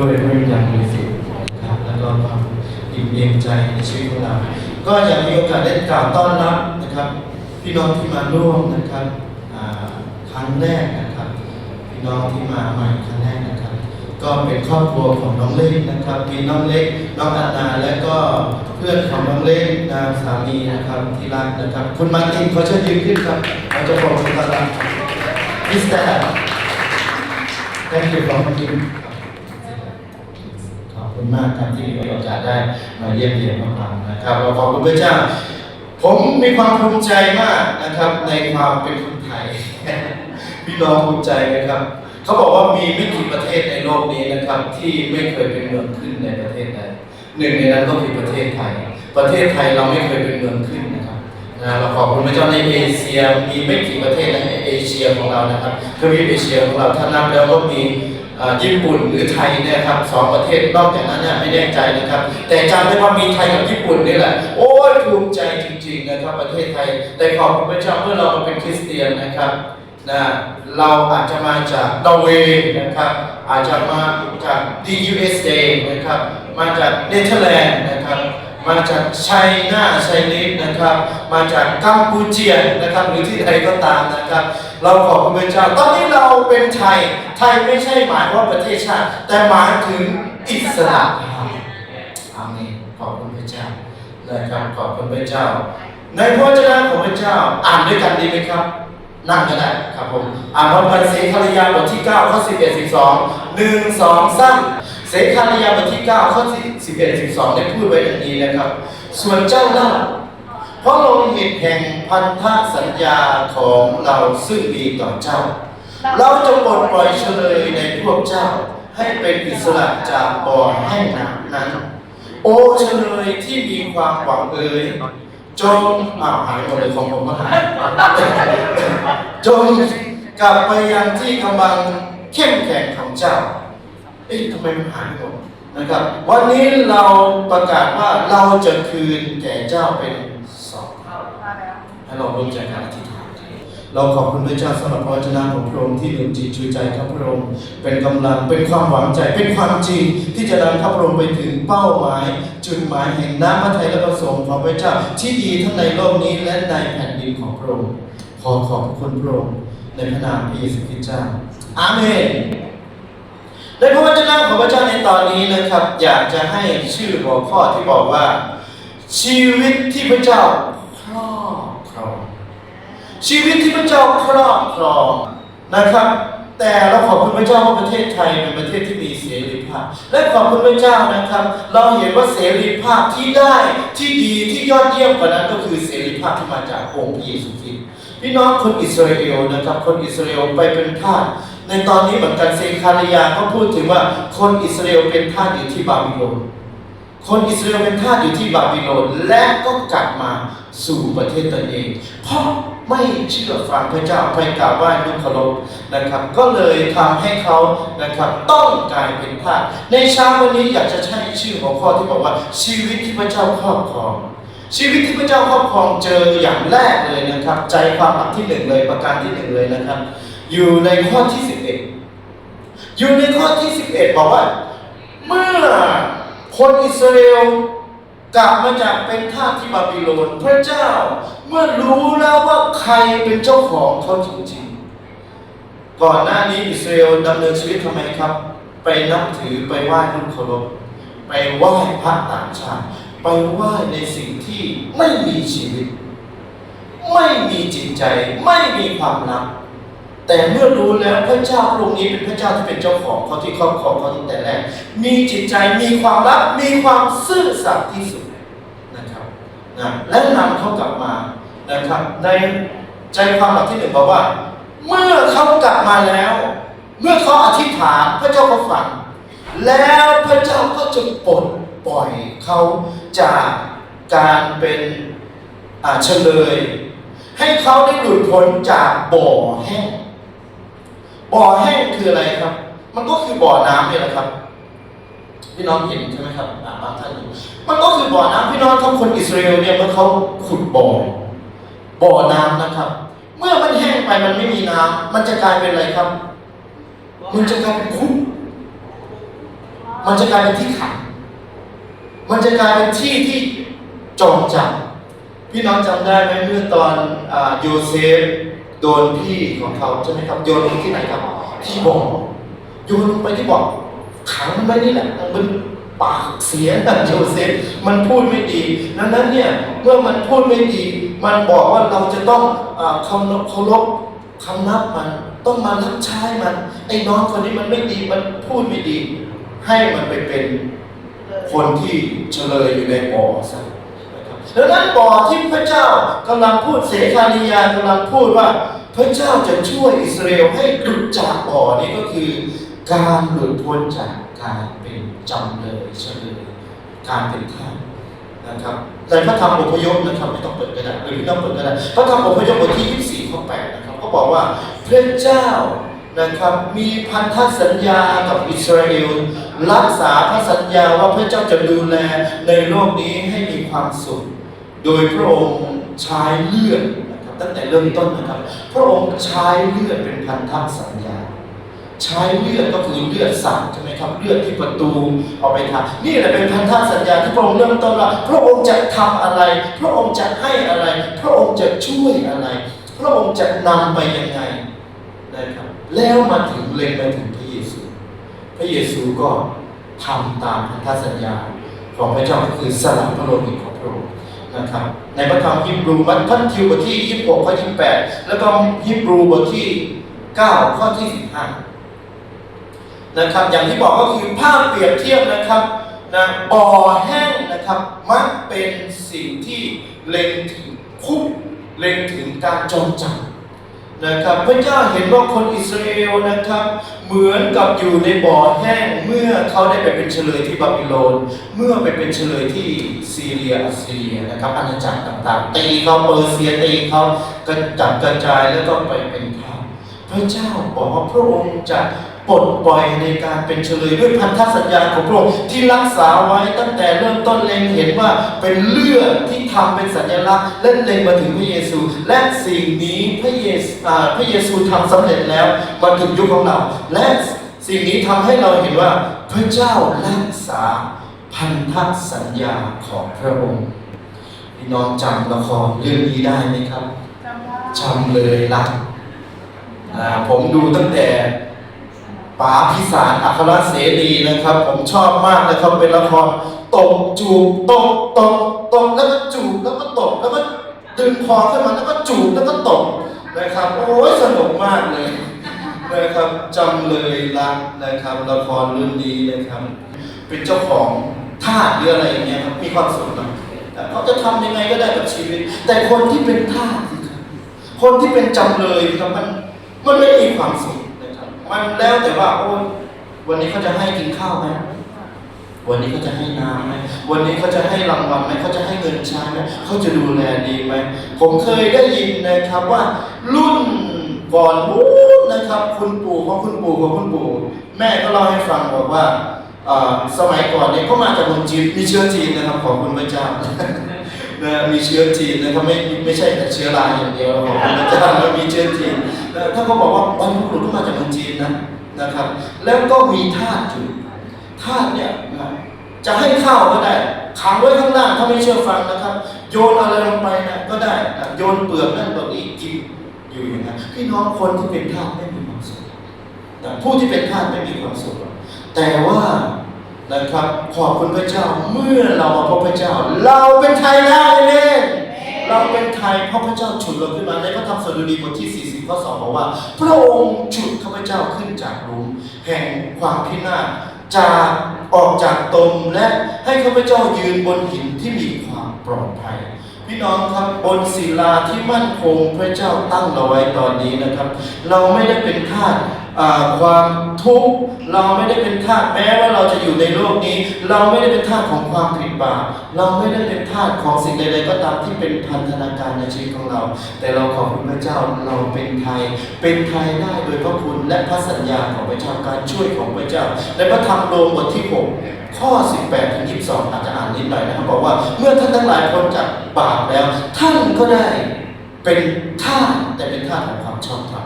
ด้วยด้วยวิญญาณบริสุทธิ์นะครับแล้วก็ความอิ่มเอมใจในชีวิตของเรา ก็อยากมีโอกาสได้กล่าวต้อนรับนะครับ พี่น้องที่มาร่วมนะครับครั้งแรกนะครับ พี่น้องที่มาใหม่ครั้งแรกนะครับ ก็เป็นครอบครัวของน้องเล็กนะครับมีน้องเล็กน้องอันนาและก็เพื่อนของน้องเล็กนางสามีนะครับที่รักนะครับ คุณมาร์ตินเขาเชิญยืนขึ้นครับเราจะบอกคุณตาลามิสเตอร์ thank you for coming คุณมากครับที่มีโอกาสได้มาเยี่ยมเยียนพวกเรานะครับเราขอบคุณพระเจ้า ผมมีความภูมิใจมากนะครับในความเป็นคนไทยพี่น้องภูมิใจไหมครับเขาบอกว่ามีไม่กี่ประเทศในโลกนี้นะครับ ที่ไม่เคยเป็นเมืองขึ้นในประเทศใดหนึ่งในนั้นก็คือประเทศไทย ประเทศไทยเราไม่เคยเป็นเมืองขึ้นนะครับนะเราขอบคุณพระเจ้าในเอเชียมีไม่กี่ประเทศในเอเชียของเรานะครับทวีปเอเชียของเราถ้านับแล้วก็มี ญี่ปุ่นหรือไทยเนี่ยครับสองประเทศนอกจากนั้นเนี่ยไม่แน่ใจนะครับ แต่จำได้ว่ามีไทยกับญี่ปุ่นนี่แหละ โอ้ยภูมิใจจริงๆนะครับประเทศไทย แต่ขอบคุณพระเจ้าเมื่อเรามาเป็นคริสเตียนนะครับนะเราอาจจะมาจากนอร์เวย์นะครับ อาจจะมาจาก DUSA นะครับ มาจากเนเธอร์แลนด์นะครับ มาจากไชน่าไชนีสนะครับ มาจากกัมพูเชียนะครับหรือที่ใดก็ตามนะครับ เราขอบคุณพระเจ้าตอนนี้เราเป็นไทย ไทยไม่ใช่หมายว่าประเทศชาติ แต่หมายถึงอิสระภาพอาเมนขอบคุณพระเจ้านะครับขอบคุณพระเจ้า ในพระวจนะของพระเจ้าอ่านด้วยกันดีไหมครับนั่งก็ได้ครับผมอ่านพระคัมภีร์เสคาริยาบทที่9ข้อ11 12 1 2 3เสคาริยาบทที่9ข้อ11 12 ได้พูดไว้อย่างนี้นะครับ ส่วนเจ้าเล่า เพราะโลหิตแห่งพันธสัญญาของเราซึ่งมีต่อเจ้า เราจะปลดปล่อยเฉลยในพวกเจ้า ให้เป็นอิสระจากบ่อแห้งน้ำนั้น โอเฉลยที่มีความหวังเอ่ยจงอ้าวหายหมดเลยของผมก็หายจงกลับไปยังที่กำลังเข้มแข็งของเจ้าเอ๊ะทำไมมันหายหมดนะครับ วันนี้เราประกาศว่าเราจะคืนแก่เจ้าเป็น ให้เราร่วมใจกันอธิษฐานเราขอบคุณพระเจ้าสำหรับพระวจนะของพระองค์ที่ดลจิตชูใจข้าพระองค์เป็นกำลังเป็นความหวังใจเป็นความจริงที่จะนำข้าพระองค์ไปถึงเป้าหมาย จุดหมายแห่งน้ำพระทัยและประสงค์ของพระเจ้าที่ดีทั้งในโลกนี้และในแผ่นดินของพระองค์ขอขอบคุณพระองค์ในพระนามพระเยซูคริสต์เจ้าอาเมนในพระวจนะของพระเจ้าในตอนนี้นะครับ อยากจะให้ชื่อหัวข้อที่บอกว่า ชีวิตที่พระเจ้าครอบ รองชีวิตที่พระเจ้าครอบครองนะครับ แต่เราขอบคุณพระเจ้าว่าประเทศไทยเป็นประเทศที่มีเสรีภาพ และขอบคุณพระเจ้านะครับ เราเห็นว่าเสรีภาพที่ได้ที่ดีที่ยอดเยี่ยมกว่านั้นก็คือเสรีภาพที่มาจากองค์พระเยซูคริสต์พี่น้องคนอิสราเอลนะครับ คนอิสราเอลไปเป็นทาสในตอนนี้เหมือนกันเซคาริยาก็พูดถึงว่าคนอิสราเอลเป็นทาสอยู่ที่บาบิโลน คนอิสราเอลเป็นทาสอยู่ที่บาบิโลนและก็กลับมาสู่ประเทศตนเอง เพราะไม่เชื่อฟังพระเจ้าไปกราบไหว้ลูกเคารพนะครับ ก็เลยทำให้เขานะครับต้องกลายเป็นทาสในเช้าวันนี้อยากจะใช้ชื่อของข้อที่บอกว่าชีวิตที่พระเจ้าครอบครอง ชีวิตที่พระเจ้าครอบครองเจออย่างแรกเลยนะครับ ใจความหลักที่หนึ่งเลยประการที่หนึ่งเลยนะครับ อยู่ในข้อที่สิบเอ็ดอยู่ในข้อที่สิบเอ็ดบอกว่า เมื่อ คนอิสราเอลกลับมาจากเป็นทาสที่บาบิโลนพระเจ้าเมื่อรู้แล้วว่าใครเป็นเจ้าของเขาจริงๆ ก่อนหน้านี้อิสราเอลดำเนินชีวิตทำไมครับ ไปนับถือไปไหว้รูปเคารพไปไหว้พระต่างชาติ ไปไหว้ในสิ่งที่ไม่มีชีวิต ไม่มีจิตใจ ไม่มีความรัก แต่เมื่อรู้แล้วพระเจ้าพระองค์นี้เป็นพระเจ้าที่เป็นเจ้าของเขาที่ครอบครองเขาตั้งแต่แรกมีจิตใจมีความรักมีความซื่อสัตย์ที่สุดนะครับนะและนำเขากลับมานะครับในใจความหลักที่หนึ่งบอกว่า เมื่อเขากลับมาแล้ว เมื่อเขาอธิษฐานพระเจ้าก็ฟังแล้วพระเจ้าก็จะปลดปล่อยเขาจากการเป็นอ่าเฉลย ให้เขาได้หลุดพ้นจากบ่อแห้ง บ่อแห้งคืออะไรครับ มันก็คือบ่อน้ำนี่แหละครับ พี่น้องเห็นใช่ไหมครับบางท่านดูมันก็คือบ่อน้ำพี่น้องทั้งคนอิสราเอลเนี่ยเมื่อเขาขุดบ่อ บ่อน้ำนะครับ เมื่อมันแห้งไปมันไม่มีน้ำมันจะกลายเป็นอะไรครับ มันจะกลายเป็นคุกมันจะกลายเป็นที่ขังมันจะกลายเป็นที่ที่จองจำพี่น้องจำได้ไหมเมื่อตอนอโยเซฟ โดนพี่ของเขาใช่ไหมครับโยนลงที่ไหนครับ ที่บ่อโยนลงไปที่บ่อขังมันไว้นี่แหละมันปากเสียนะโยเซฟมันพูดไม่ดีดังนั้นเนี่ยเมื่อมันพูดไม่ดี มันบอกว่าเราจะต้องอาเคารพเคารพคำนับมัน ต้องมารับใช้มันไอ้น้องคนนี้มันไม่ดีมันพูดไม่ดี ให้มันไปเป็นคนที่เฉลยอยู่ในบ่อซะ ดังนั้นบ่อที่พระเจ้ากำลังพูดเสคานิยากำลังพูดว่า พระเจ้าจะช่วยอิสราเอลให้หลุดจากบ่อนี้ก็คือ การหลุดพ้นจากการเป็นจำเลยเฉลยการเป็นทานะครับในพระธรรมอพยพนะครับไม่ต้องเปิดกระดาษหรือไม่ต้องเปิดกระดาษพระธรรมอพยพบทที่ 24ข้อ8นะครับก็บอกว่าพระเจ้า นะครับมีพันธสัญญากับอิสราเอลรักษาพระสัญญาว่าพระเจ้าจะดูแลในโลกนี้ให้มีความสุข โดยพระองค์ใช้เลือดนะครับตั้งแต่เริ่มต้นนะครับ พระองค์ใช้เลือดเป็นพันธสัญญา ใช้เลือดก็คือเลือดสัตว์ใช่ไหมครับเลือดที่ประตูเอาไปทำนี่แหละเป็นพันธสัญญาที่พระองค์เริ่มต้นว่าพระองค์จะทำอะไร พระองค์จะให้อะไร พระองค์จะช่วยอะไร พระองค์จะนำไปยังไง แล้วมาถึงเล็งมาถึงพระเยซู พระเยซูก็ทำตามพันธสัญญาของพระเจ้าก็คือสละพระโลหิตของพระองค์นะครับ ในพระธรรมฮิบรูมัทธิวบทที่26ข้อ28แปดแล้วก็ฮิบรูบทที่9ข้อที่15นะครับ อย่างที่บอกก็คือภาพเปรียบเทียบนะครับนะบ่อแห้งนะครับมักเป็นสิ่งที่เล็งถึงคุกเล็งถึงการจองจำ นะครับพระเจ้าเห็นว่าคนอิสราเอลนะครับ เหมือนกับอยู่ในบ่อแห้งเมื่อเขาได้ไปเป็นเฉลยที่บาบิโลน เมื่อไปเป็นเฉลยที่ซีเรียอัสซีเรียนะครับอาณาจักรต่างๆ ตีเขาเปอร์เซียตีเขากระจัดกระจายแล้วก็ไปเป็นทาสพระเจ้าบอกว่าพระองค์จะปลดปล่อยในการเป็นเฉลยด้วยพันธสัญญาของพระองค์ที่รักษาไว้ตั้งแต่เริ่มต้นเล็งเห็นว่าเป็นเลือดที่ทำเป็นสัญลักษณ์และเล็งมาถึงพระเยซู และสิ่งนี้พระเยซูอ่าพระเยซูทำสำเร็จแล้วมาถึงยุคของเรา และสิ่งนี้ทำให้เราเห็นว่าพระเจ้ารักษาพันธสัญญาของพระองค์พี่น้องจำละครเรื่องนี้ได้ไหมครับจำได้จำเลยรักอ่าผมดูตั้งแต่ป๋าพิสารอัครเสรีนะครับ ผมชอบมากเลยครับเป็นละครตบจูบตบตบตบแล้วก็จูบแล้วก็ตบแล้วก็ ดึงคอขึ้นมาแล้วก็จูบแล้วก็ตบนะครับ โอ้ยสนุกมากเลยนะครับจำเลยรักนะครับละครเรื่องนี้นะครับ เป็นเจ้าของท่าหรืออะไรอย่างเงี้ยครับมีความสุขนะแต่เขาจะทำยังไงก็ได้กับชีวิต แต่คนที่เป็นท่าครับคนที่เป็นจำเลยครับมันมันไม่มีความสุขนะครับ มันแล้วแต่ว่าโอ้ยวันนี้เขาจะให้กินข้าวไหม วันนี้เขาจะให้น้ำไหมวันนี้เขาจะให้รางวัลไหมเขาจะให้เงินใช้ไหมเขาจะดูแลดีไหมผมเคยได้ยินนะครับว่า รุ่นก่อนนู้นนะครับ คุณปู่ของคุณปู่ของคุณปู่แม่ก็เล่าให้ฟังบอกว่าสมัยก่อนเนี่ยเขามาจากเมืองจีนมีเชื้อจีนนะครับขอบคุณพระเจ้านะมีเชื้อจีนนะครับไม่ไม่ใช่แต่เชื้อราอย่างเดียวของพระเจ้าแล้วมีเชื้อจีนถ้าเขาบอกว่าบรรพบุรุษก็มาจากเมืองจีนนะนะครับ แล้วก็มีทาสอยู่ ทาสเนี่ยนะจะให้ข้าวก็ได้ขังไว้ข้างล่างถ้าไม่เชื่อฟังนะครับ โยนอะไรลงไปนะก็ได้โยนเปลือกนั่นเปลือกนี้กินอยู่อย่างนั้นพี่น้องคนที่เป็นทาสไม่มีความสุขนะผู้ที่เป็นทาสไม่มีความสุขแต่ว่านะครับขอบคุณพระเจ้าเมื่อเรามาพบพระเจ้า เราเป็นไทยแล้วเอเมนเราเป็นไทยเพราะพระเจ้าฉุดเราขึ้นมาในพระธรรมสดุดีบทที่ 40ข้อ2บอกว่า พระองค์ฉุดข้าพเจ้าขึ้นจากหลุมแห่งความพินาศ จากออกจากตมและให้ข้าพเจ้ายืนบนหินที่มีความปลอดภัย พี่น้องครับบนศิลาที่มั่นคงพระเจ้าตั้งเราไว้ตอนนี้นะครับ เราไม่ได้เป็นทาสความทุกข์เราไม่ได้เป็นทาสแม้ว่าเราจะอยู่ในโลกนี้ เราไม่ได้เป็นทาสของความผิดบาปเราไม่ได้เป็นทาสของสิ่งใดๆก็ตามที่เป็นพันธนาการในชีวิตของเรา แต่เราขอบคุณพระเจ้าเราเป็นไทย เป็นไทยได้โดยพระคุณและพระสัญญาของพระเจ้าการช่วยของพระเจ้าในพระธรรมโรมบทที่6ข้อ 18ถึง22 อาจจะอ่านนิดหน่อยนะครับบอกว่าเมื่อท่านทั้งหลายพ้นจากบาปแล้ว ท่านก็ได้เป็นทาสแต่เป็นทาสของความชอบธรรม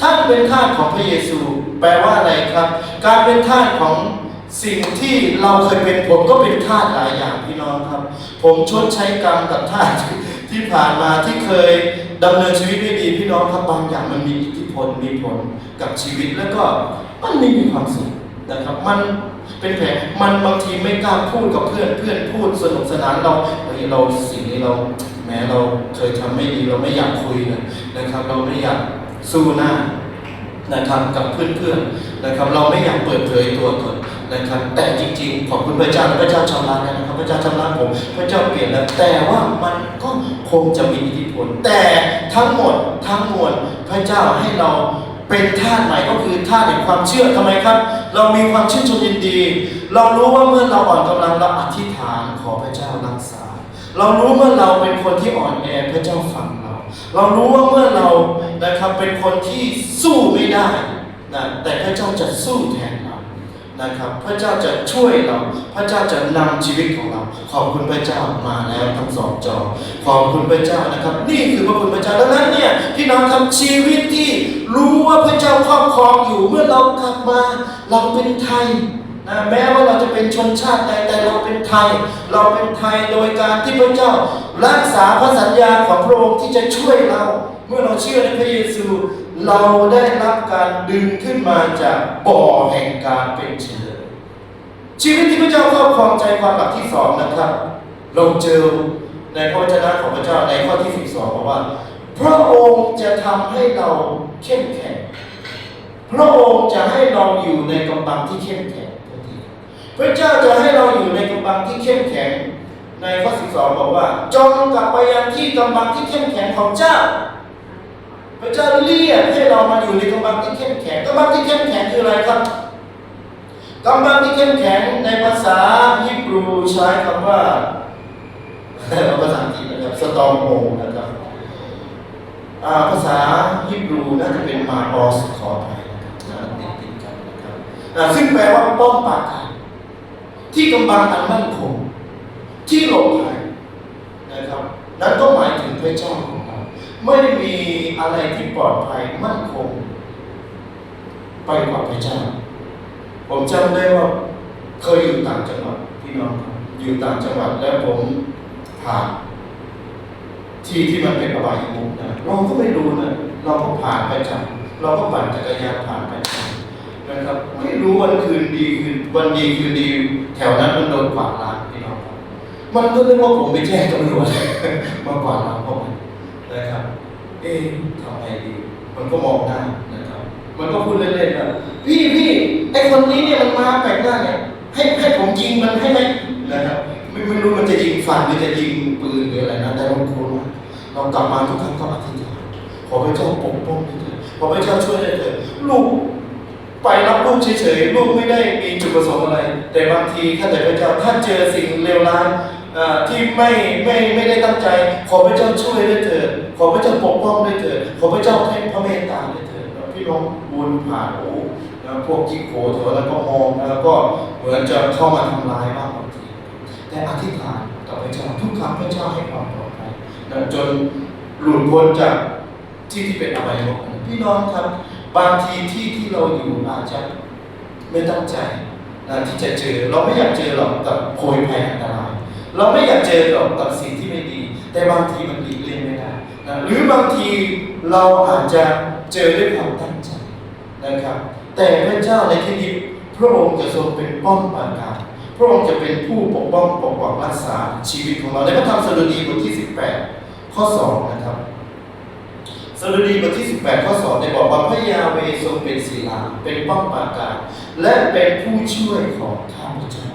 ท่านเป็นทาสของพระเยซู แปลว่าอะไรครับ การเป็นทาสของสิ่งที่เราเคยเป็นผมก็เป็นทาสหลายอย่างพี่น้องครับ ผมชดใช้กรรมกับทาสที่ผ่านมาที่เคยดำเนินชีวิตไม่ดีพี่น้องครับบางอย่างมันมีอิทธิพลมีผลกับชีวิตแล้วก็มันไม่มีความสุขนะครับ มันเป็นแผลมันบางทีไม่กล้าพูดกับเพื่อนเพื่อนพูดสนุกสนานเราเฮ้ยเราสิ่งนี้เราแม้เราเคยทำไม่ดีเราไม่อยากคุยนะครับ เราไม่อยาก สู้หน้านะครับกับเพื่อนๆนะครับเราไม่อยากเปิดเผยตัวตนนะครับแต่จริงๆ ขอบคุณพระเจ้าพระเจ้าชำระนะครับ พระเจ้าชำระผมพระเจ้าเปลี่ยนแล้วแต่ว่ามันก็คงจะมีอิทธิพลแต่ทั้งหมดทั้งมวลพระเจ้าให้เราเป็นทาสใหม่ก็คือทาแห่งความเชื่อทำไมครับ เรามีความชื่นชมยินดี เรารู้ว่าเมื่อเราอ่อนกำลังเราอธิษฐานขอพระเจ้ารักษา เรารู้เมื่อเราเป็นคนที่อ่อนแอพระเจ้าฟัง เรารู้ว่าเมื่อเรานะครับเป็นคนที่สู้ไม่ได้นะแต่พระเจ้าจะสู้แทนเรานะครับ พระเจ้าจะช่วยเรา พระเจ้าจะนำชีวิตของเรา ขอบคุณพระเจ้ามาแล้วทั้งสองจอขอบคุณพระเจ้านะครับ นี่คือพระคุณพระเจ้าดังนั้นเนี่ยพี่น้องทำชีวิตที่รู้ว่าพระเจ้าครอบครองอยู่เมื่อเรากลับมา เราเป็นไทย นะแม้ว่าเราจะเป็นชนชาติใดแต่เราเป็นไทย เราเป็นไทยโดยการที่พระเจ้า รักษาพระสัญญาของพระองค์ที่จะช่วยเรา เมื่อเราเชื่อในพระเยซู เราได้รับการดึงขึ้นมาจากบ่อแห่งการเป็นเชื้อชีวิตที่พระเจ้าครอบครองใจความหลักที่สองนะครับ เราเจอในพระวจนะของพระเจ้าในข้อที่ 12บอกว่า พระองค์จะทำให้เราเข้มแข็ง พระองค์จะให้เราอยู่ในกำบังที่เข้มแข็ง พระเจ้าจะให้เราอยู่ในกำบังที่เข้มแข็ง ในข้อ12บอกว่า จงกลับไปยังที่กำบังที่เข้มแข็งของเจ้า พระเจ้าเรียกให้เรามาอยู่ในกำบังที่เข้มแข็งกำบังที่เข้มแข็งคืออะไรครับกำบังที่เข้มแข็งในภาษาฮิบรูใช้คำว่าภาษาอังกฤษนะครับสตอมโฮนะครับภาษาฮิบรูน่าจะเป็นมาออสขออภัยนะครับติดติดกันนะครับซึ่งแปลว่าป้อมปราการ ที่กำบังอันมั่นคง ที่หลบภัยนะครับ นั้นก็หมายถึงพระเจ้าของเราไม่มีอะไรที่ปลอดภัยมั่นคง ไปกว่าพระเจ้า ผมจำได้ว่าเคยอยู่ต่างจังหวัดพี่น้องอยู่ต่างจังหวัดแล้วผมผ่านที่ที่มันเป็นอบายมุกนะเราก็ไม่รู้นะเราก็ผ่านไปจังเราก็ปั่นจักรยานผ่านไป นะครับไม่รู้วันคืนดีคืนวันดีคืนดี แถวนั้นมันโดนกวาดล้างพี่น้องมันก็นึกว่าผมไปแจ้งตำรวจมากวาดล้างพวกมันนะครับ เอ๊ะทำไงดี มันก็มองหน้านะครับ มันก็พูดเล่นๆนะพี่พี่ไอคนนี้เนี่ยมันมาแปลกหน้าเนี่ยให้ให้ผมยิงมันให้ไหมนะครับไม่ไม่รู้มันจะยิงฝันหรือจะยิงปืนหรืออะไรนะแต่เรากลัวมากเรากลับมาทุกครั้งก็อธิษฐานขอพระเจ้าปกป้องด้วยเถิดขอพระเจ้าช่วยด้วยเถิดลูก ลูกเฉยๆลูกไม่ได้มีจุดประสงค์อะไร แต่บางทีข้าแต่พระเจ้าถ้าเจอสิ่งเลวร้ายที่ไม่ไม่ไม่ได้ตั้งใจ ขอพระเจ้าช่วยด้วยเถิดขอพระเจ้าปกป้องด้วยเถิดขอพระเจ้าให้พระเมตตาด้วยเถิดพี่น้องบุญผ่านโอ้พวกจิกโกเถอะแล้วก็มองแล้วก็เหมือนจะเข้ามาทำร้ายบ้างบางทีแต่อธิษฐานต่อพระเจ้าทุกครั้งพระเจ้าให้ความปลอดภัยจนหลุดพ้นจากที่ที่เป็นอบายมุขพี่น้องครับ บางทีที่ที่เราอยู่อาจจะไม่ตั้งใจนะที่จะเจอ เราไม่อยากเจอหรอกกับโพยภัยอันตรายเราไม่อยากเจอหรอกกับสิ่งที่ไม่ดี แต่บางทีมันหลีกเลี่ยงไม่ได้นะหรือบางทีเราอาจจะเจอด้วยความตั้งใจนะครับ แต่พระเจ้าในที่นี้พระองค์จะทรงเป็นป้อมปราการพระองค์จะเป็นผู้ปกป้องปกปักรักษาชีวิตของเราในพระธรรมสดุดีบทที่ 18 ข้อ 2 นะครับ สดุดีบทที่ 18 ข้อ2ได้บอกว่าพระยาเวทรงเป็นศิลาเป็นป้องปราการและเป็นผู้ช่วยของข้าพเจ้า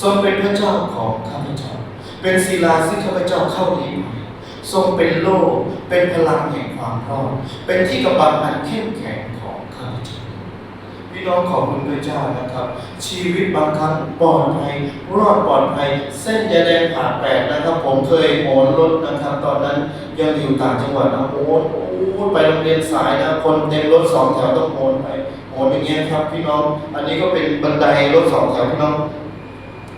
ทรงเป็นพระเจ้าของข้าพเจ้า เป็นศิลาซึ่งข้าพเจ้าเข้าดีหม่ทรงเป็นโล่เป็นพลังแห่งความรอดเป็นที่กำบังอันเข้มแข็งของข้าพเจ้า พี่น้องขอบคุณพระเจ้านะครับ ชีวิตบางครั้งปลอดภัยรอดปลอดภัยเส้นยาแดงผ่าแปดนะครับ ผมเคยโหนรถนะครับ ตอนนั้นยังอยู่ต่างจังหวัดนะโอ้โหไปโรงเรียนสายนะคนเต็มรถสองแถวต้องโหนไปโหนอย่างเงี้ยครับพี่น้องอันนี้ก็เป็นบันไดรถสองแถวพี่น้อง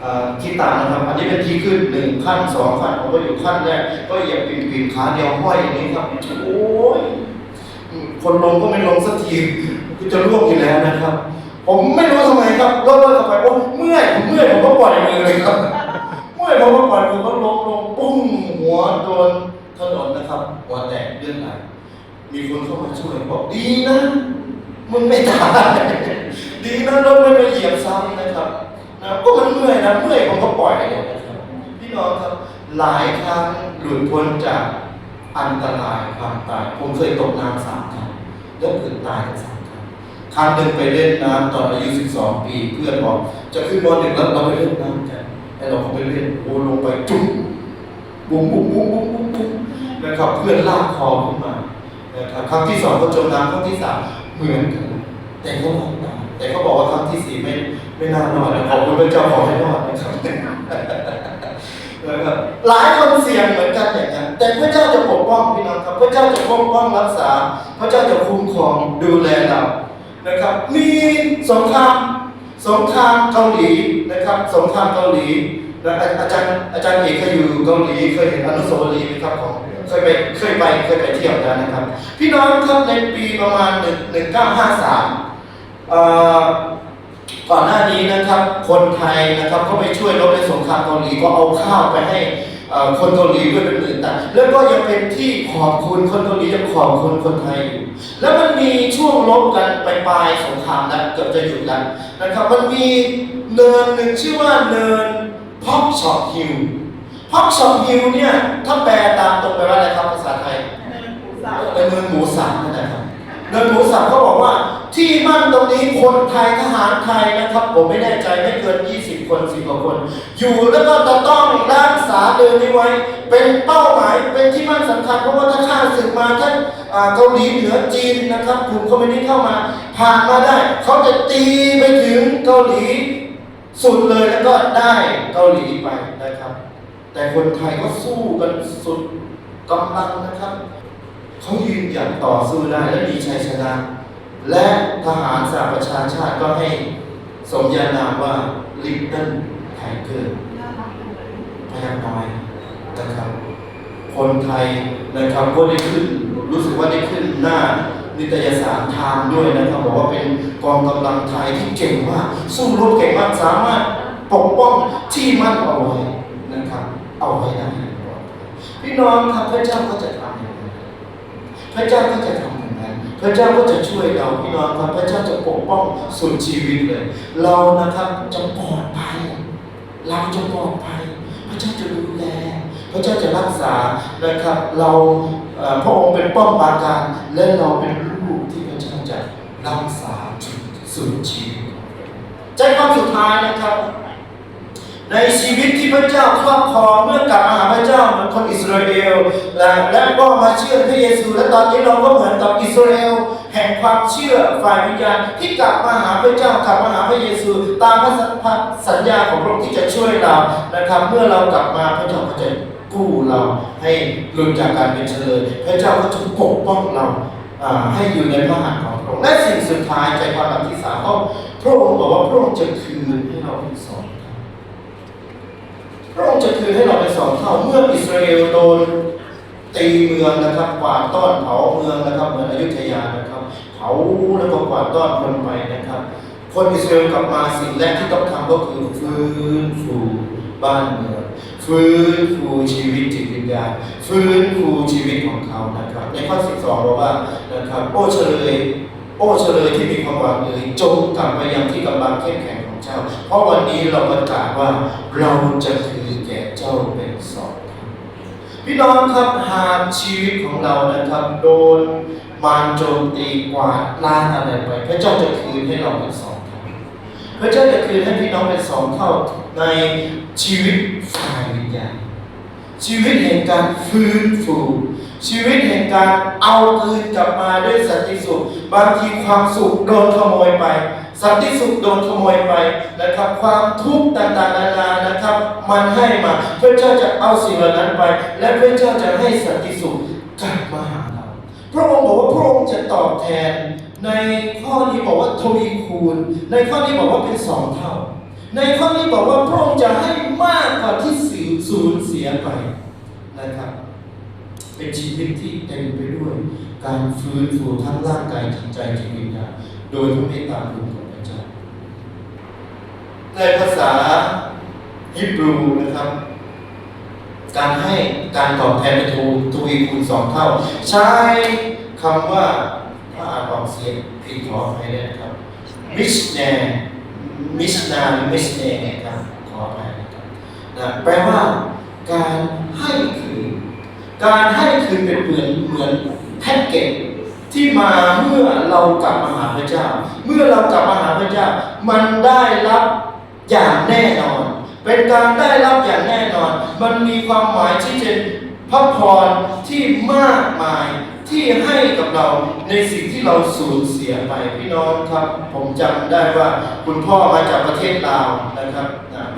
อ่าคิดต่างนะครับ อันนี้เป็นที่ขึ้นหนึ่งขั้นสองขั้นผมก็อยู่ขั้นแรกก็เหยียบปีนปีนขาเดียวห้อยอย่างนี้ครับโอ้ยคนลงก็ไม่ลงสักที ก็จะร่วงอยู่แล้วนะครับ ผมไม่รู้ทำไมครับรถรถเข้าไปโอ้เมื่อยผมเมื่อยผมก็ปล่อยมือเลยครับเมื่อยผมก็ปล่อยมือก็ล้มลงปุ้งหัวโดนถนนนะครับหัวแตกเลือดไหลมีคนเข้ามาช่วยบอกดีนะมึงไม่ตายดีนะรถไม่ไปเหยียบซ้ำนะครับนะก็มันเมื่อยนะเมื่อยผมก็ปล่อยนะครับพี่น้องครับหลายครั้งหลุดพ้นจากอันตรายความตาย ผมเคยตกน้ำสามครั้งแล้วเกิดตายทั้งสาม ครั้งหนึ่งไปเล่นน้ำตอนอายุ 12 ปีเพื่อนบอกจะขึ้นมหนึ่งแล้วเราไปเล่นน้ำกันให้เราไปเล่นโอ้ลงไปจุ๊บบุ้มบุ้มบุ้มบุ้มบุ้มบุ้มนะครับเพื่อนลากคอขึ้นมานะครับครั้งที่สองก็จมน้ำครั้งที่สามเหมือนกันแต่เขารอดตายแต่เขาบอกว่าครั้งที่สี่ไม่ไม่น่ารอนะขอบคุณพระเจ้าขอให้รอดนะครับนะครับหลายคนเสี่ยงเหมือนกันอย่างนั้นแต่พระเจ้าจะปกป้องพี่น้องครับพระเจ้าจะปกป้องรักษา พระเจ้าจะคุ้มครองดูแลเรา นะครับมีสงครามสงครามเกาหลีนะครับสงครามเกาหลีและอาอาจารย์อาจารย์เอกเคยอยู่เกาหลีเคยเห็นอนุสาวรีย์ไหมครับของเคยไปเคยไปเคยไปเที่ยวแล้วนะครับ พี่น้องครับในปีประมาณหนึ่งหนึ่งเก้าห้าสามก่อนหน้านี้นะครับคนไทยนะครับเขาไปช่วยรบในสงครามเกาหลีก็เอาข้าวไปให้ คนเกาหลีด้วยเป็นหมื่นตันแล้วก็ยังเป็นที่ขอบคุณคนเกาหลียังขอบคุณคนไทยอยู่แล้วมันมีช่วงลบกันไปปลายสงครามแล้วเกือบจะหยุดแล้วนะครับมันมีเนินหนึ่งชื่อว่าเนินพ็อกช็อตฮิลพ็อกช็อตฮิลเนี่ยถ้าแปลตามตรงไปว่าอะไร ไทยทหารไทยนะครับ ผมไม่แน่ใจไม่เกิน 20 คน10กว่าคน อยู่แล้วก็จะต้องรักษาเดินนี้ไว้ เป็นเป้าหมายเป็นที่มั่นสำคัญเพราะว่าถ้าข้าศึกมาท่านเกาหลีเหนือจีนนะครับกลุ่มคอมมิวนิสต์เข้ามาผ่านมาได้ เขาจะตีไปถึงเกาหลีสุดเลยแล้วก็ได้เกาหลีไปนะครับ แต่คนไทยก็สู้กันสุดกำลังนะครับ เขายืนหยัดต่อสู้ได้และมีชัยชนะ และทหารสหประชาชาติก็ให้สมญานามว่า Little Tiger พยักน้อยนะครับ คนไทยนะครับก็ได้ขึ้น รู้สึกว่าได้ขึ้นหน้านิตยสารทม์ด้วยนะครับบอกว่าเป็นกองกำลังไทยที่เก่งมากสู้รบเก่งมากสามารถปกป้องที่มั่นเอาไว้นะครับ เอาไว้ได้พี่น้องครับพระเจ้าก็จะทำอย่างนั้นพระเจ้าก็จะทำอย่างนั้นพ ระเจ้าก็จะช่วยเราพี่น้องครับพระเจ้าจะปกป้องสุดชีวิตเลย เรานะครับจะปลอดภัย เราจะปลอดภัย พระเจ้าจะดูแล พระเจ้าจะรักษานะครับ เราพระองค์เป็นป้อมปราการและเราเป็นลูกที่พระเจ้าจะรักษาสุดชีวิตใจความสุดท้ายนะครับ ในชีวิตที่พระเจ้าครอบครองเมื่อกลับมาหาพระเจ้าเหมือนคนอิสราเอลและและก็มาเชื่อพระเยซู และตอนนี้เราก็เหมือนกับอิสราเอลแห่งความเชื่อฝ่ายวิญญาณที่กลับมาหาพระเจ้ากลับมาหาพระเยซู ตามพระสัญญาของพระองค์ที่จะช่วยเรานะครับ เมื่อเรากลับมาพระเจ้าก็จะกู้เราให้หลุดจากการเป็นเฉลยพระเจ้าก็จะปกป้องเราอ่าให้อยู่ในพระหัตถ์ของพระองค์และสิ่งสุดท้ายใจความหลักที่สามก็พระองค์บอกว่าพระองค์จะคืนให้เราเป็นสอง พระองค์จะคืนให้เราเป็นสองเท่าเมื่ออิสราเอลโดนตีเมืองนะครับกวาดต้อนเผาเมืองนะครับ เหมือนอยุธยานะครับเผาแล้วก็กวาดต้อนคนไปนะครับ คนอิสราเอลกลับมาสิ่งแรกที่ต้องทำก็คือฟื้นฟูบ้านเมืองฟื้นฟูชีวิตจิตวิญญาณฟื้นฟูชีวิตของเขานะครับ ในข้อ12บอกว่านะครับโอ้เฉลยโอ้เฉลยที่มีความหวังเอ่ยจงกลับไปยังที่กำลังเข้มแข็ง ของเจ้า เพราะวันนี้เราประกาศว่าเราจะคืนแก่เจ้าเป็นสองพี่น้องครับหากชีวิตของเรานะครับโดนมารโจมตีกวาดล้างอะไรไป พระเจ้าจะคืนให้เราเป็นสองเท่าพระเจ้าจะคืนให้พี่น้องเป็นสองเท่าในชีวิตฝ่ายวิญญาณชีวิตแห่งการฟื้นฟูชีวิตแห่งการเอาคืนกลับมาด้วยสันติสุข บางทีความสุขโดนขโมยไป สันติสุขโดนขโมยไปนะครับ ความทุกข์ต่างๆนานานะครับ มันให้มาพระเจ้าจะเอาสิ่งเหล่านั้นไป และพระเจ้าจะให้สันติสุขกลับมาหาเราพระองค์บอกว่าพระองค์จะตอบแทน ในข้อนี้บอกว่าทวีคูณ ในข้อนี้บอกว่าเป็นสองเท่า ในข้อนี้บอกว่าพระองค์จะให้มากกว่าที่สิวสูญเสียไปนะครับ เป็นชีวิตที่เต็มไปด้วย การฟื้นฟูทั้งร่างกายจิตใจจิตวิญญาณโดยพระเมตตาคุณของพระเจ้า ในภาษาฮิบรูนะครับ การให้การตอบแทนเป็นทูทวีคูณสองเท่า ใช้คำว่าถ้าอ่านออกเสียงผิดขออภัยด้วยนะครับมิชแนมิชนาหรือมิชเนครับขออภัยนะครับนะแปลว่าการให้คืน การให้คืนเป็นเหมือนเหมือนแพ็กเกจที่มาเมื่อเรากลับมาหาพระเจ้า เมื่อเรากลับมาหาพระเจ้า มันได้รับ อย่างแน่นอน เป็นการได้รับอย่างแน่นอน มันมีความหมายที่เป็นพระพรที่มากมาย ที่ให้กับเราในสิ่งที่เราสูญเสียไปพี่น้องครับ ผมจำได้ว่าคุณพ่อมาจากประเทศลาวนะครับ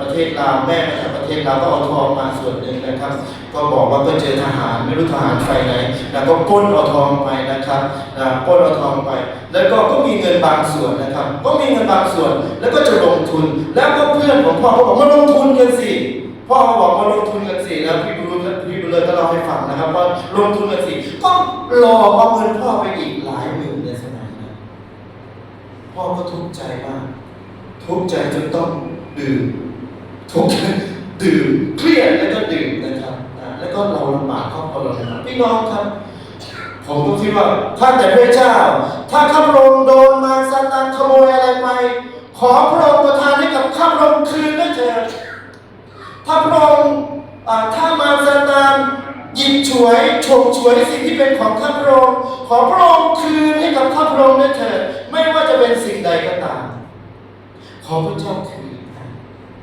ประเทศลาวแม่มาจากประเทศลาวก็เอาทองมาส่วนหนึ่งนะครับ ก็บอกว่าก็เจอทหารไม่รู้ทหารไฟไหนแล้วก็ปล้นเอาทองไปนะครับนะปล้นเอาทองไป แล้วก็ก็มีเงินบางส่วนนะครับ ก็มีเงินบางส่วนแล้วก็จะลงทุน แล้วก็เพื่อนของพ่อก็บอกมาลงทุนกันสิพ่อบอกมาลงทุ พี่บุรุษก็เล่าให้ฟังนะครับ ว่าลงทุนกันสิก็รอเอาเงินพ่อไปอีกหลายหมื่นในสมัยนั้นพ่อก็ทุกข์ใจมาก ทุกข์ใจจนต้องดื่มทุกข์ดื่มเครียดแล้วก็ดื่มนะครับแล้วก็เราลำบากครอบครัวเราลำบพี่น้องครับ ผมก็คิดว่าถ้าแต่พระเจ้า ถ้าข้าพระองค์โดนมารซาตานขโมยอะไรไปขอพระองค์ประทานให้กับข้าพระองค์คืนด้วยเถิดถ้าพระองค์ ถ้ามารซาตานหยิบฉวยฉกฉวยสิ่งที่เป็นของข้าพระองค์ขอพระองค์คืนให้กับข้าพระองค์ด้วยเถิดไม่ว่าจะเป็นสิ่งใดก็ตาม ขอพระเจ้าคืน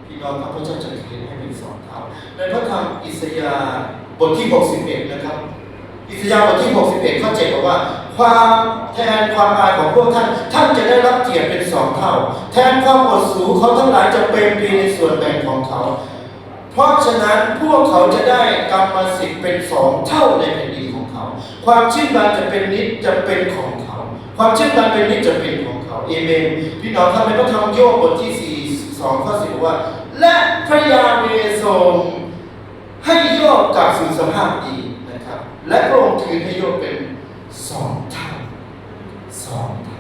พี่น้องครับพระเจ้าจะคืนให้เป็นสองเท่าในพระธรรมอิสยาห์บทที่ 61 นะครับ อิสยาห์บทที่ 61 ข้อ 7 บอกว่า ความแทนความอายของพวกท่าน ท่านจะได้รับเกียรติเป็นสองเท่า แทนความอดสูเขาทั้งหลายจะเป็นปีในส่วนแบ่งของเขา เพราะฉะนั้นพวกเขาจะได้กรรมสิทธิ์เป็นสองเท่าในแผ่นดินของเขา ความชื่นบานจะเป็นนิจจะเป็นของเขา ความชื่นบานเป็นนิจจะเป็นของเขาเอเมนพี่น้องทำไมต้องทำโยบบทที่4 2ข้อ10ว่า และพระยาเวทรงให้โยบกลับสู่สภาพดีนะครับ และพระองค์คืนให้โยบเป็นสองเท่าสองเท่า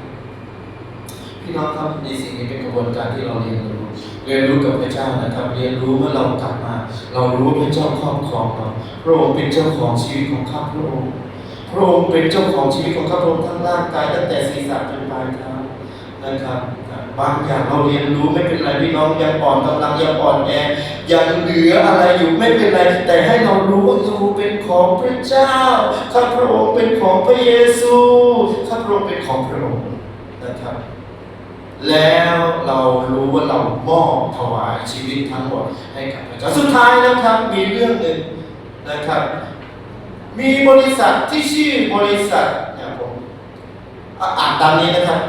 พี่น้องครับในสิ่งนี้เป็นกระบวนการที่เราเรียนรู้ เรียนรู้กับพระเจ้านะครับ เรียนรู้เมื่อเรากลับมา เรารู้พระเจ้าครอบครองเราพระองค์เป็นเจ้าของชีวิตของข้าพระองค์พระองค์เป็นเจ้าของชีวิตของข้าพระองค์ทั้งร่างกายตั้งแต่ศีรษะจนปลายเท้านะครับบางอย่างเราเรียนรู้ไม่เป็นไรพี่น้องยังอ่อนกำลังยังอ่อนแอยังเหลืออะไรอยู่ไม่เป็นไร แต่ให้เรารู้ว่าเราเป็นของพระเจ้าข้าพระองค์เป็นของพระเยซูข้าพระองค์เป็นของพระองค์นะครับ แล้วเรารู้ว่าเรามอบถวายชีวิตทั้งหมดให้กับพระเจ้าสุดท้ายนะครับมีเรื่องหนึ่งนะครับ มีบริษัทที่ชื่อบริษัทนี่ยผมอะอ่านตามนี้นะครับ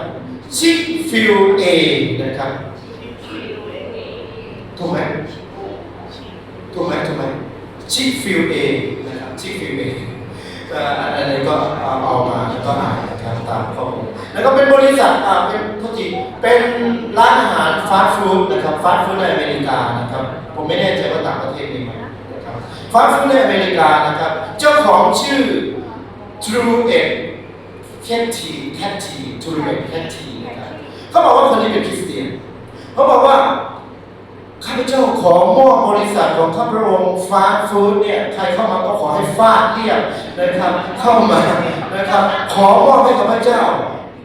ชิคฟิลเอนะครับถูกไหมถูกไหมถูกไหมชิคฟิลเอนะครับชิคฟิลเอ อันนี้ก็เอามาแล้วก็อ่านนะครับตามข้อมูลแล้วก็เป็นบริษัทอ่าเป็นทุกทีเป็นร้านอาหารฟาสต์ฟู้ดนะครับฟาสต์ฟู้ดในอเมริกานะครับ ผมไม่แน่ใจว่าต่างประเทศมีไหมนะครับฟาสต์ฟู้ดในอเมริกานะครับ เจ้าของชื่อ True e d c a t t y c a t t y True e d c a t t y นะครับเขาบอกว่าคนนี้เป็นคริสเตียนเขาบอกว่า เจ้าขอมอบบริษัทของข้าพระองค์ฟาสต์ฟู้ดเนี่ยใครเข้ามาก็ขอให้ฟาดเรียบนะครับเข้ามานะครับ ขอมอบให้กับพระเจ้า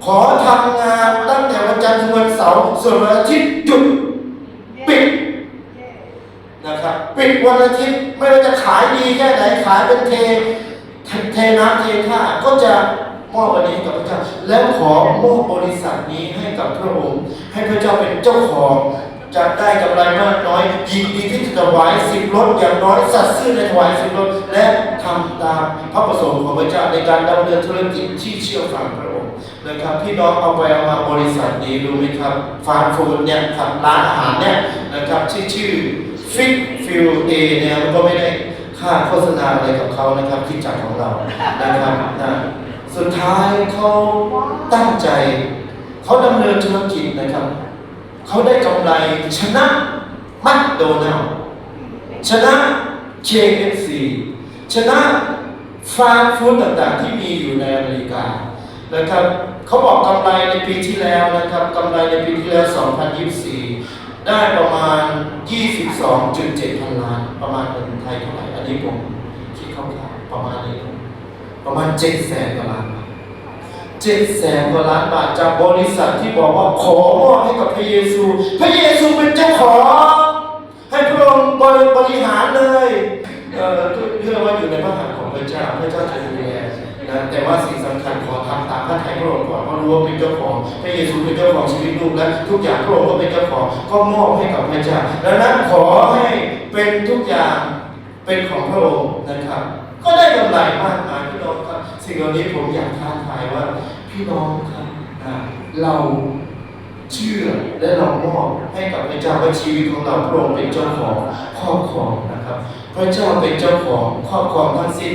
ขอทำงานตั้งแต่วันจันทร์ถึงวันเสาร์ส่วนวันอาทิตย์หยุดปิดนะครับปิดวันอาทิตย์ไม่ว่าจะขายดีแค่ไหนขายเป็นเทเทน้ำเทท่าก็จะมอบวันนี้กับพระเจ้า แล้วขอมอบบริษัทนี้ให้กับพระองค์ ให้พระเจ้าเป็นเจ้าของ จะได้กำไรมากน้อยยินดีที่จะถวายสิบรถอย่างน้อยสัตย์ซื่อในถวายสิบรถและทำตามพระประสงค์ของพระเจ้าในการดำเนินธุรกิจที่เชื่อฟังพระองค์นะครับพี่น้องเอาไปเอามาบริษัทนี้รู้ไหมครับฟาสต์ฟู้ดเนี่ยครับร้านอาหารเนี่ยนะครับที่ชื่อฟิกฟิลเอเนี่ยมันก็ไม่ได้ค่าโฆษณาอะไรกับเขานะครับที่จัดของเรานะครับนะสุดท้ายเขาตั้งใจ เขาดำเนินธุรกิจนะครับ เขาได้กำไรชนะมัคโดนัลชนะ KFC ชนะฟาสต์ฟู้ดต่างๆ ที่มีอยู่ในอเมริกานะครับเขาบอกกำไรในปีที่แล้วนะครับกำไรในปีที่แล้ว 2024 ได้ประมาณ 22.7 พันล้าน ประมาณเงินไทยเท่าไหร่ อันนี้ผมคิดคร่าวๆประมาณนี้ ประมาณ7แสนกว่าล้าน บาท7แสนกว่าล้านบาทจากบริษัทที่บอกว่าขอมอบให้กับพระเยซู พระเยซูเป็นเจ้าของ ให้พระองค์บริหารเลยเอ่อเพื่อว่าอยู่ในพระหัตถ์ของพระเจ้าพระเจ้าจะดูแลนะแต่ว่าสิ่งสำคัญขอทำตามพระทัยพระองค์ก่อนเพราะรู้ว่าเป็นเจ้าของพระเยซูเป็นเจ้าของชีวิตลูกและทุกอย่างพระองค์ก็เป็นเจ้าของก็มอบให้กับพระเจ้าดังนั้นขอให้เป็นทุกอย่างเป็นของพระองค์นะครับ ก็ได้กำไรมาก สิ่งเหล่านี้ผมอยากท้าทายว่าพี่น้องครับเราเชื่อและเรามอบให้กับพระเจ้าว่าชีวิตของเราพระองค์เป็นเจ้าของครอบครองนะครับ พระเจ้าเป็นเจ้าของครอบครองทั้งสิ้น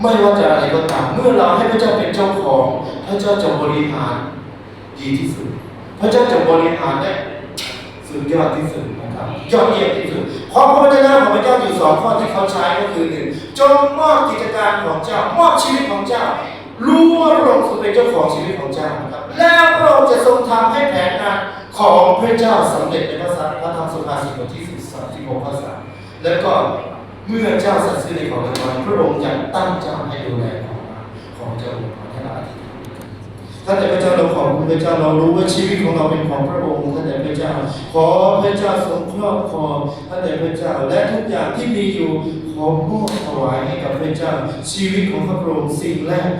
ไม่ว่าจะอะไรก็ตามเมื่อเราให้พระเจ้าเป็นเจ้าของ พระเจ้าจะบริหารดีที่สุด พระเจ้าจะบริหารได้สุดยอดที่สุดนะ ยอดเยี่ยมที่สุดเพราะพระวจนะของพระเจ้าอยู่สองข้อที่เขาใช้ก็คือหนึ่งจงมอบกิจการของเจ้ามอบชีวิตของเจ้า รู้ว่าพระองค์ทรงเป็นเจ้าของชีวิตของเจ้าครับแล้วพระองค์จะทรงทำให้แผนงานของพระเจ้าสำเร็จในพระสัพระธรรมสุภาษิตบทที่สิบสามที่หกข้อสามแล้วก็เมื่อเจ้าสัตย์ซื่อในของเรียบร้อยพระองค์จะตั้งเจ้าให้ดูแลของของเจ้า ท่านแต่พระเจ้าเราขอบคุณพระเจ้าเรารู้ว่าชีวิตของเราเป็นของพระองค์ท่านแต่พระเจ้า ขอพระเจ้าทรงครอบครองท่านแต่พระเจ้าและทุกอย่างที่มีอยู่ขอมอบถวายให้กับพระเจ้า ชีวิตของพระองค์สิ่งแรก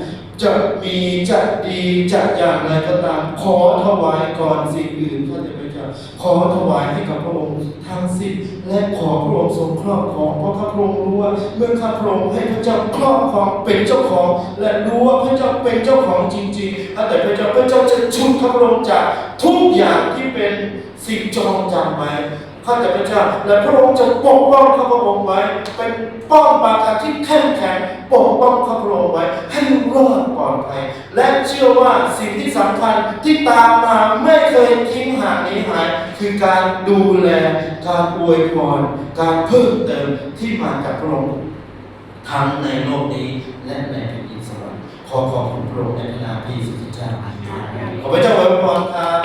จะมีจะดีจะอย่างไรก็ตามขอถวายก่อนสิ่งอื่น ขอถวายให้กับพระองค์ทั้งสิ้นและขอพระองค์ทรงครอบครองเพราะข้าพระองค์รู้ว่าเมื่อข้าพระองค์ให้พระเจ้าครอบครองเป็นเจ้าของ และรู้ว่าพระเจ้าเป็นเจ้าของจริงๆถ้าแต่พระเจ้าพระเจ้าจะชุบข้าพระองค์จากทุกอย่างที่เป็นสิ่งจองจำไว้ ข้าแต่พระเจ้าและพระองค์จะปกป้องข้าพระองค์ไว้ เป็นป้อมปราการที่เข้มแข็งปกป้องข้าพระองค์ไว้ ให้รอดปลอดภัยและเชื่อว่าสิ่งที่สำคัญที่ตามมาไม่เคยทิ้งห่างนี้หาย คือการดูแลการอวยพรการเพิ่มเติมที่มาจากพระองค์ทั้งในโลกนี้และในแผ่นดินสวรรค์ขอขอบคุณพระองค์ในพระนามพระเยซูคริสต์เจ้าขอพระเจ้าอวยพรครับ